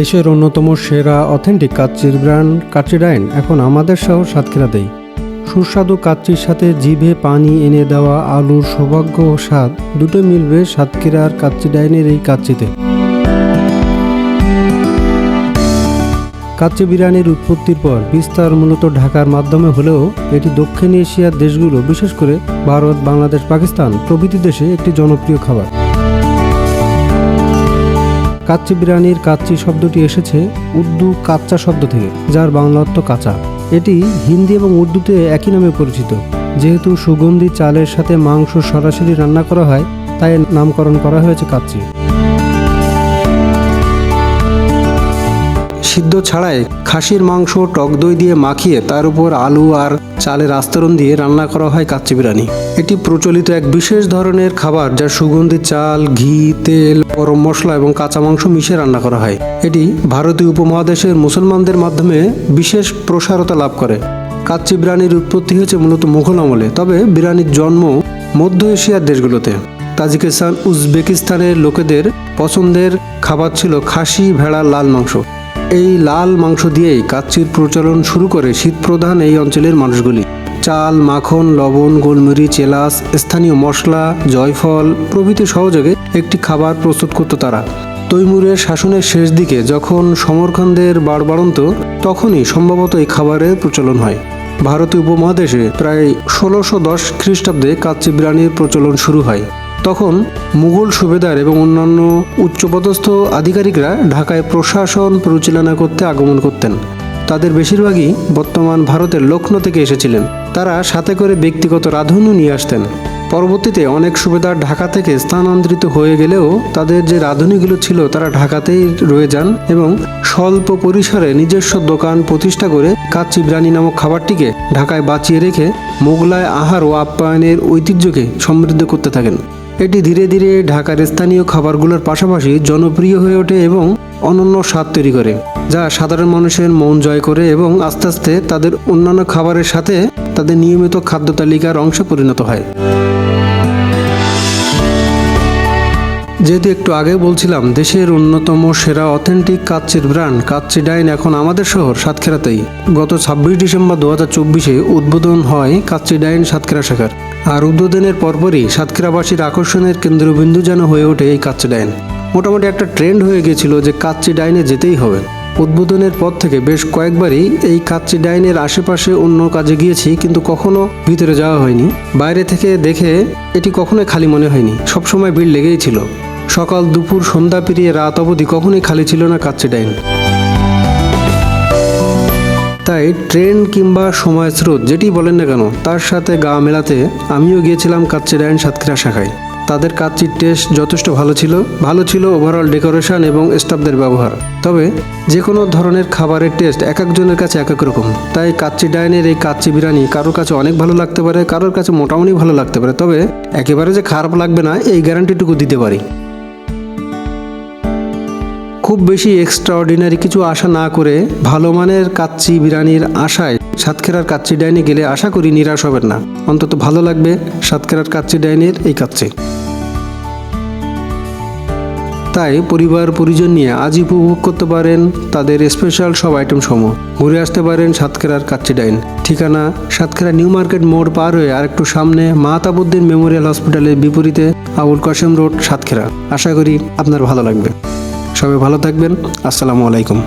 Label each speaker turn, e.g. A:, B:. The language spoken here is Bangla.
A: দেশের অন্যতম সেরা অথেন্টিক কাচ্চির ব্র্যান্ড কাচ্চি ডাইন এখন আমাদের শহর সাতক্ষীরাতেই সুস্বাদু কাচ্চির সাথে জিভে পানি এনে দেওয়া আলুর সৌভাগ্য ও স্বাদ দুটো মিলবে সাতক্ষীরার কাচ্চি ডাইনের এই কাচ্চিতে। কাচ্চি বিরিয়ানির উৎপত্তির পর বিস্তার মূলত ঢাকার মাধ্যমে হলেও এটি দক্ষিণ এশিয়ার দেশগুলো, বিশেষ করে ভারত, বাংলাদেশ, পাকিস্তান প্রভৃতি দেশে একটি জনপ্রিয় খাবার। কাচ্চি বিরিয়ানির কাচ্চি শব্দটি এসেছে উর্দু কাচ্চা শব্দ থেকে, যার বাংলা অর্থ কাঁচা। এটি হিন্দি এবং উর্দুতে একই নামে পরিচিত। যেহেতু সুগন্ধি চালের সাথে মাংস সরাসরি রান্না করা হয়, তাই নামকরণ করা হয়েছে কাচ্চি। সিদ্ধ ছাড়াই খাসির মাংস, টক দই দিয়ে মাখিয়ে তার উপর আলু আর চালের আস্তরণ দিয়ে রান্না করা হয় কাচ্চি বিরিয়ানি এটি প্রচলিত এক বিশেষ ধরনের খাবার যা সুগন্ধি চাল, ঘি, তেল গরম মশলা এবং কাঁচা মাংস মিশিয়ে রান্না করা হয়। এটি ভারতীয় উপমহাদেশের মুসলমানদের মাধ্যমে বিশেষ প্রসারতা লাভ করে। কাচ্চি বিরিয়ানির উৎপত্তি হয়েছে মূলত মুঘল আমলে, তবে বিরিয়ানির জন্ম মধ্য এশিয়ার দেশগুলোতে। তাজিকিস্তান উজবেকিস্তানের লোকেদের পছন্দের খাবার ছিল খাসি ভেড়ার লাল মাংস। এই লাল মাংস দিয়েই কাচ্চির প্রচলন শুরু করে শীতপ্রধান এই অঞ্চলের মানুষগুলি। চাল, মাখন, লবণ, গোলমরিচ, এলাচ, স্থানীয় মশলা, জয়ফল প্রভৃতি সহযোগে একটি খাবার প্রস্তুত করত তারা। তৈমুরের শাসনের শেষ দিকে যখন সমরখানদের বাড়বাড়ন্ত তখনই সম্ভবত এই খাবারের প্রচলন হয়। ভারতীয় উপমহাদেশে প্রায় ষোলোশো দশ খ্রিস্টাব্দে কাচ্চি বিরিয়ানির প্রচলন শুরু হয়। তখন মুঘল সুবেদার এবং অন্যান্য উচ্চপদস্থ আধিকারিকরা ঢাকায় প্রশাসন পরিচালনা করতে আগমন করতেন। তাদের বেশিরভাগই বর্তমান ভারতের লক্ষ্ণৌ থেকে এসেছিলেন। তারা সাথে করে ব্যক্তিগত রাঁধুনিও নিয়ে আসতেন। পরবর্তীতে অনেক সুবেদার ঢাকা থেকে স্থানান্তরিত হয়ে গেলেও তাদের যে রাঁধুনিগুলো ছিল তারা ঢাকাতেই রয়ে যান এবং স্বল্প পরিসরে নিজস্ব দোকান প্রতিষ্ঠা করে কাচ্চি বিরিয়ানি নামক খাবারটিকে ঢাকায় বাঁচিয়ে রেখে মোগলায় আহার ও আপ্যায়নের ঐতিহ্যকে সমৃদ্ধ করতে থাকেন। এটি ধীরে ধীরে ঢাকার স্থানীয় খাবারগুলোর পাশাপাশি জনপ্রিয় হয়ে ওঠে এবং অনন্য স্বাদ তৈরি করে, যা সাধারণ মানুষের মন জয় করে এবং আস্তে আস্তে তাদের অন্যান্য খাবারের সাথে তাদের নিয়মিত খাদ্য তালিকার অংশে পরিণত হয়। যেহেতু একটু আগে বলছিলাম, দেশের অন্যতম সেরা অথেন্টিক কাচ্চির ব্র্যান্ড, কাচ্চি ডাইন এখন আমাদের শহর সাতক্ষীরাতেই। গত ছাব্বিশ ডিসেম্বর দু হাজার চব্বিশে উদ্বোধন হয় কাচ্চি ডাইন সাতক্ষীরা শাখার। আর উদ্বোধনের পরপরই সাতক্ষীরাবাসীর আকর্ষণের কেন্দ্রবিন্দু যেন হয়ে ওঠে এই কাচ্চি ডাইন। মোটামুটি একটা ট্রেন্ড হয়ে গিয়েছিল যে কাচ্চি ডাইনে যেতেই হবে। উদ্বোধনের পর থেকে বেশ কয়েকবারই এই কাচ্চি ডাইনের আশেপাশে অন্য কাজে গিয়েছি, কিন্তু কখনো ভিতরে যাওয়া হয়নি। বাইরে থেকে দেখে এটি কখনোই খালি মনে হয়নি। সবসময় ভিড় লেগেই ছিল। সকাল দুপুর সন্ধ্যা পেরিয়ে রাত অবধি কখনোই খালি ছিল না কাচ্চি ডাইন। তাই ট্রেন কিংবা সময় স্রোত, যেটি বলেন না কেন, তার সাথে গা মেলাতে আমিও গিয়েছিলাম কাচ্চি ডাইন সাতক্ষীরা শাখায়। তাদের কাচ্চির টেস্ট যথেষ্ট ভালো ছিল। ভালো ছিল ওভারঅল ডেকোরেশন এবং স্টাফদের ব্যবহার। তবে যে কোনো ধরনের খাবারের টেস্ট এক একজনের কাছে এক এক রকম। তাই কাচ্চি ডাইনের এই কাচ্চি বিরিয়ানি কারোর কাছে অনেক ভালো লাগতে পারে, কারোর কাছে মোটামুটি ভালো লাগতে পারে। তবে একেবারে যে খারাপ লাগবে না, এই গ্যারান্টিটুকু দিতে পারি। খুব বেশি এক্সট্রা অর্ডিনারি কিছু আশা না করে ভালো মানের কাচ্চি বিরিয়ানির আশায় সাতক্ষীরার কাচ্চি ডাইনে গেলে আশা করি নিরাশ হবেন না। অন্তত ভালো লাগবে সাতক্ষীরার কাচ্চি ডাইনের এই কাচ্চি। তাই পরিবার, পরিজন নিয়ে আজই উপভোগ করতে পারেন তাদের স্পেশাল সব আইটেম সমূহ। ঘুরে আসতে পারেন সাতক্ষীরার কাচ্চি ডাইন। ঠিকানা, সাতক্ষীরা নিউ মার্কেট মোড় পার হয়ে আর একটু সামনে মাহতাবুদ্দিন মেমোরিয়াল হসপিটালের বিপরীতে আবুল কাশেম রোড, সাতক্ষীরা। আশা করি আপনার ভালো লাগবে। সবাই ভালো থাকবেন। আসসালামু আলাইকুম।